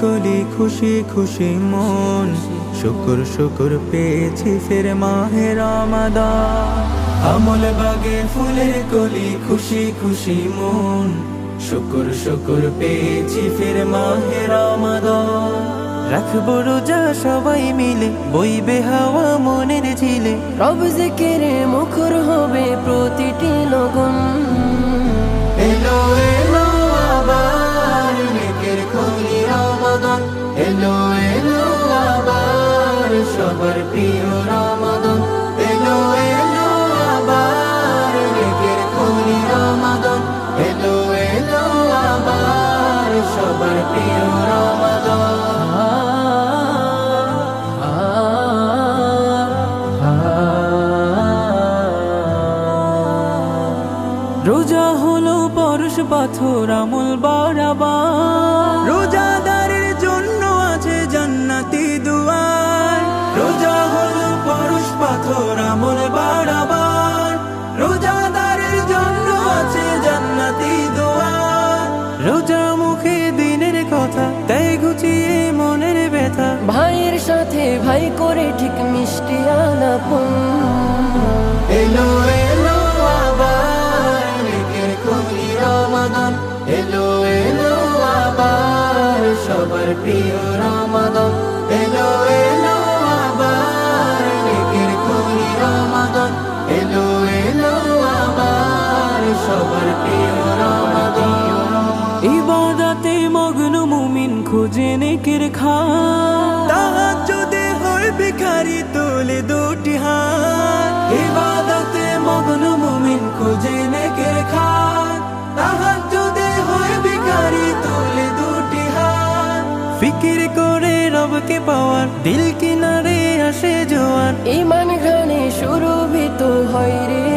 খুশি খুশি মন। শুকুর শুকুর পেয়েছি ফের মাহে রমাদান। আমল বাগে ফুলের কলি খুশি খুশি মন। শুকুর শুকুর পেয়েছি ফের মাহে রমাদান। রাখব রোজা সবাই মিলে, বইবে হাওয়া মনের ঝিলে। রব জিকিরে রোজা হলো পরশ পাথর আমল বাড়াবার রোজাদারের জন্য আছে জান্নাতি দুয়ার। রোজা হলো পরশ পাথর আমল বাড়াবার রোজাদারের জন্য আছে জান্নাতি দুয়ার। রোজা ভাই করে ঠিক মিষ্টি আলাপন এলো এলো আবার রমাদান। এলো এলো আবার সবার প্রিয় রমাদান। এলো এলো আবার নেকের খনি রমাদান। এলো এলো আবার সবার প্রিয় রমাদান। ইবাদতে মগ্ন মুমিন খুঁজে নেকের হয় ভিখারি তোলে দুটি হাত। ইবাদতে মগ্ন মুমিন খুঁজে নেকের খান। তাহাজ্জুদে হয় ভিখারি তোলে দুটি হাত। ফিকির করে রবকে পাওয়ার, দিল কিনারে আসে জোয়ার ইমান ঘানে সুরভিত হয় রে